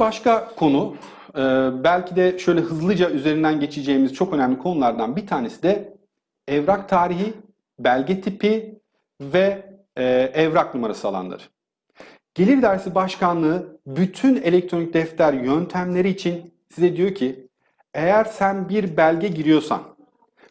Başka konu, e, belki de şöyle hızlıca üzerinden geçeceğimiz çok önemli konulardan bir tanesi de evrak tarihi, belge tipi ve e, evrak numarası alanları. Gelir Dersi Başkanlığı bütün elektronik defter yöntemleri için size diyor ki eğer sen bir belge giriyorsan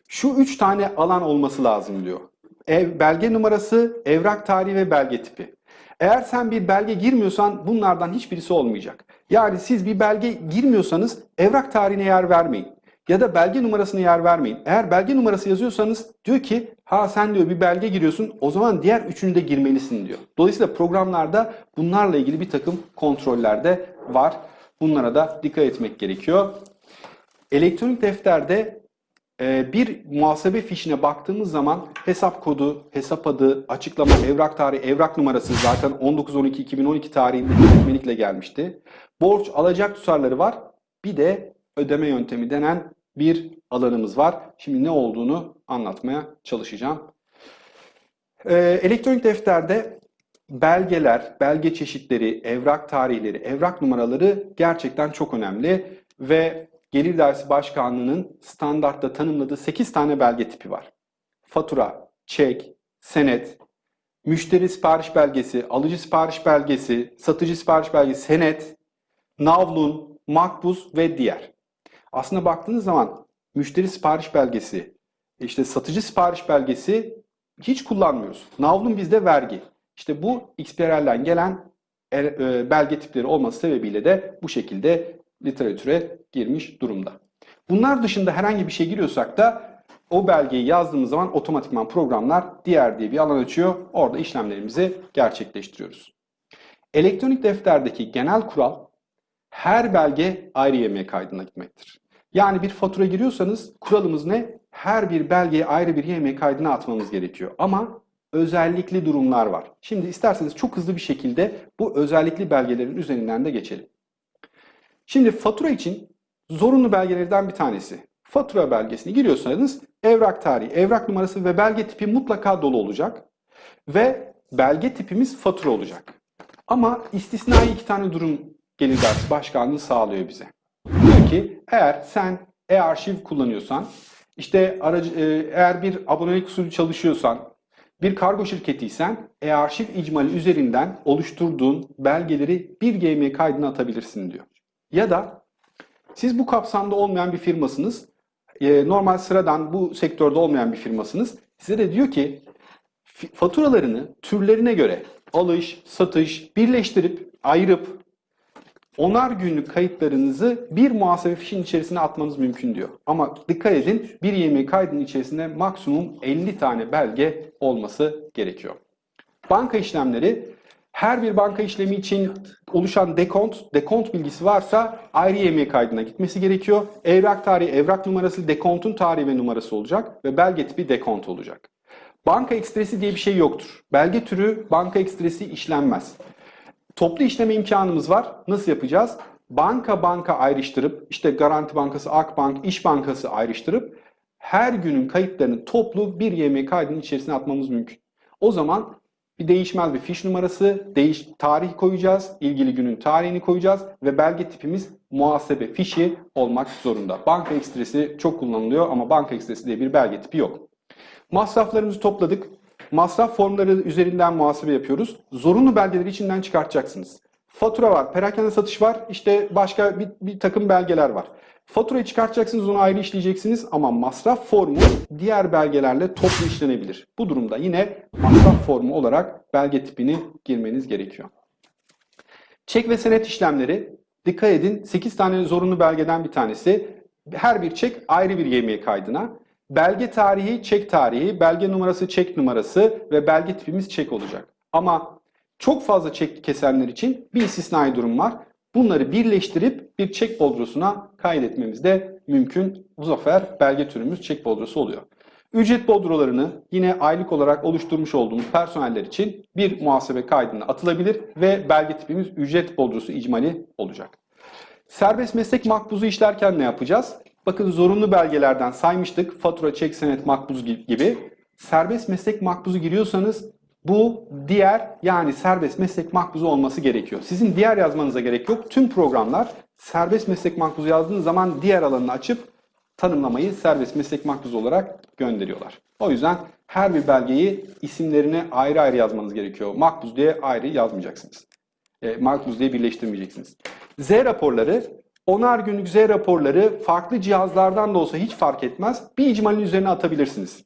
şu üç tane alan olması lazım diyor. Ev, belge numarası, evrak tarihi ve belge tipi. Eğer sen bir belge girmiyorsan bunlardan hiçbirisi olmayacak. Yani siz bir belge girmiyorsanız evrak tarihine yer vermeyin. Ya da belge numarasına yer vermeyin. Eğer belge numarası yazıyorsanız diyor ki ha sen diyor bir belge giriyorsun o zaman diğer üçünü de girmelisin diyor. Dolayısıyla programlarda bunlarla ilgili bir takım kontroller de var. Bunlara da dikkat etmek gerekiyor. Elektronik defterde bir muhasebe fişine baktığımız zaman hesap kodu, hesap adı, açıklama, evrak tarihi, evrak numarası zaten 19-12-2012 tarihinde yönetmelikle gelmişti. Borç alacak tutarları var. Bir de ödeme yöntemi denen bir alanımız var. Şimdi ne olduğunu anlatmaya çalışacağım. E, elektronik defterde belgeler, belge çeşitleri, evrak tarihleri, evrak numaraları gerçekten çok önemli ve Gelir Dersi Başkanlığı'nın standartta tanımladığı 8 tane belge tipi var. Fatura, çek, senet, müşteri sipariş belgesi, alıcı sipariş belgesi, satıcı sipariş belgesi, senet, navlun, makbuz ve diğer. Aslında baktığınız zaman müşteri sipariş belgesi, işte satıcı sipariş belgesi hiç kullanmıyoruz. Navlun bizde vergi. İşte bu XBRL'den gelen e, belge tipleri olması sebebiyle de bu şekilde literatüre girmiş durumda. Bunlar dışında herhangi bir şey giriyorsak da o belgeyi yazdığımız zaman otomatikman programlar diğer diye bir alan açıyor. Orada işlemlerimizi gerçekleştiriyoruz. Elektronik defterdeki genel kural her belge ayrı YM kaydına gitmektir. Yani bir fatura giriyorsanız kuralımız ne? Her bir belgeyi ayrı bir YM kaydına atmamız gerekiyor. Ama özellikli durumlar var. Şimdi isterseniz çok hızlı bir şekilde bu özellikli belgelerin üzerinden de geçelim. Şimdi fatura için zorunlu belgelerden bir tanesi. Fatura belgesini giriyorsanız evrak tarihi, evrak numarası ve belge tipi mutlaka dolu olacak. Ve belge tipimiz fatura olacak. Ama istisnai iki tane durum gelir dersi başkanlığı sağlıyor bize. Diyor ki eğer sen e-arşiv kullanıyorsan, işte aracı, e, eğer bir abonelik usulü çalışıyorsan, bir kargo şirketiysen e-arşiv icmali üzerinden oluşturduğun belgeleri bir GM kaydına atabilirsin diyor. Ya da siz bu kapsamda olmayan bir firmasınız, e, normal sıradan bu sektörde olmayan bir firmasınız. Size de diyor ki faturalarını türlerine göre alış, satış birleştirip, ayırıp onar günlük kayıtlarınızı bir muhasebe fişin içerisine atmanız mümkün diyor. Ama dikkat edin bir yemeği kaydın içerisinde maksimum 50 tane belge olması gerekiyor. Banka işlemleri her bir banka işlemi için oluşan dekont, dekont bilgisi varsa ayrı yemeği kaydına gitmesi gerekiyor. Evrak tarihi, evrak numarası dekontun tarihi ve numarası olacak ve belge tipi dekont olacak. Banka ekstresi diye bir şey yoktur. Belge türü banka ekstresi işlenmez. Toplu işleme imkanımız var. Nasıl yapacağız? Banka banka ayrıştırıp, işte Garanti Bankası, Akbank, İş Bankası ayrıştırıp her günün kayıtlarını toplu bir yemeği kaydının içerisine atmamız mümkün. O zaman bir değişmez bir fiş numarası, değiş tarih koyacağız, ilgili günün tarihini koyacağız ve belge tipimiz muhasebe fişi olmak zorunda. Banka ekstresi çok kullanılıyor ama banka ekstresi diye bir belge tipi yok. Masraflarımızı topladık. Masraf formları üzerinden muhasebe yapıyoruz. Zorunlu belgeleri içinden çıkartacaksınız. Fatura var, perakende satış var, işte başka bir, bir takım belgeler var. Faturayı çıkartacaksınız, onu ayrı işleyeceksiniz ama masraf formu diğer belgelerle toplu işlenebilir. Bu durumda yine masraf formu olarak belge tipini girmeniz gerekiyor. Çek ve senet işlemleri, dikkat edin 8 tane zorunlu belgeden bir tanesi. Her bir çek ayrı bir yemeği kaydına. Belge tarihi, çek tarihi, belge numarası, çek numarası ve belge tipimiz çek olacak. Ama çok fazla çek kesenler için bir istisnai durum var. Bunları birleştirip bir çek bordrosuna kaydetmemiz de mümkün. Bu sefer belge türümüz çek bordrosu oluyor. Ücret bordrolarını yine aylık olarak oluşturmuş olduğumuz personeller için bir muhasebe kaydına atılabilir ve belge tipimiz ücret bordrosu icmali olacak. Serbest meslek makbuzu işlerken ne yapacağız? Bakın zorunlu belgelerden saymıştık. Fatura, çek, senet, makbuz gibi. Serbest meslek makbuzu giriyorsanız bu diğer yani serbest meslek makbuzu olması gerekiyor. Sizin diğer yazmanıza gerek yok. Tüm programlar serbest meslek makbuzu yazdığınız zaman diğer alanını açıp tanımlamayı serbest meslek makbuzu olarak gönderiyorlar. O yüzden her bir belgeyi isimlerini ayrı ayrı yazmanız gerekiyor. Makbuz diye ayrı yazmayacaksınız. E, makbuz diye birleştirmeyeceksiniz. Z raporları, onar günlük Z raporları farklı cihazlardan da olsa hiç fark etmez. Bir icmalin üzerine atabilirsiniz.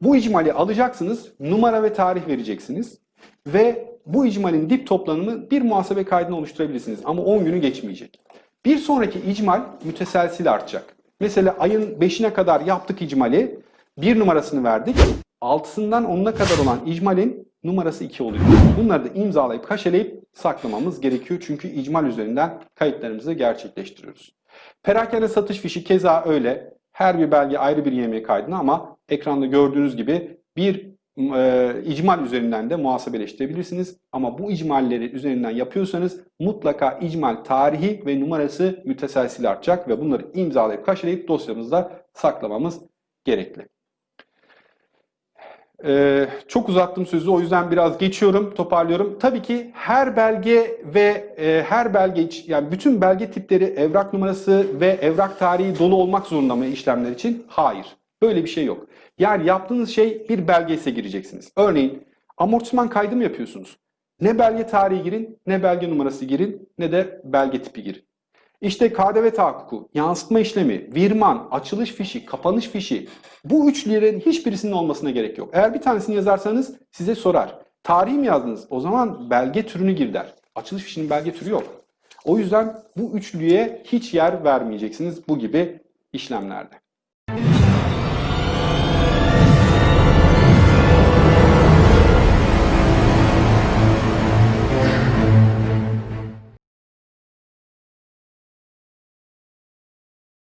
Bu icmali alacaksınız, numara ve tarih vereceksiniz ve bu icmalin dip toplamını bir muhasebe kaydına oluşturabilirsiniz ama 10 günü geçmeyecek. Bir sonraki icmal müteselsil artacak. Mesela ayın 5'ine kadar yaptık icmali, bir numarasını verdik. 6'sından 10'una kadar olan icmalin numarası 2 oluyor. Bunları da imzalayıp kaşeleyip saklamamız gerekiyor. Çünkü icmal üzerinden kayıtlarımızı gerçekleştiriyoruz. Perakende satış fişi keza öyle. Her bir belge ayrı bir YM kaydına ama ekranda gördüğünüz gibi bir e, icmal üzerinden de muhasebeleştirebilirsiniz. Ama bu icmalleri üzerinden yapıyorsanız mutlaka icmal tarihi ve numarası müteselsil artacak ve bunları imzalayıp kaşelayıp dosyamızda saklamamız gerekli. Ee, çok uzattım sözü o yüzden biraz geçiyorum, toparlıyorum. Tabii ki her belge ve e, her belge yani bütün belge tipleri evrak numarası ve evrak tarihi dolu olmak zorunda mı işlemler için? Hayır. Böyle bir şey yok. Yani yaptığınız şey bir belge ise gireceksiniz. Örneğin amortisman kaydı mı yapıyorsunuz? Ne belge tarihi girin, ne belge numarası girin, ne de belge tipi girin. İşte KDV tahakkuku, yansıtma işlemi, virman, açılış fişi, kapanış fişi bu üçlerin hiçbirisinin olmasına gerek yok. Eğer bir tanesini yazarsanız size sorar. Tarihi mi yazdınız? O zaman belge türünü gir der. Açılış fişinin belge türü yok. O yüzden bu üçlüye hiç yer vermeyeceksiniz bu gibi işlemlerde.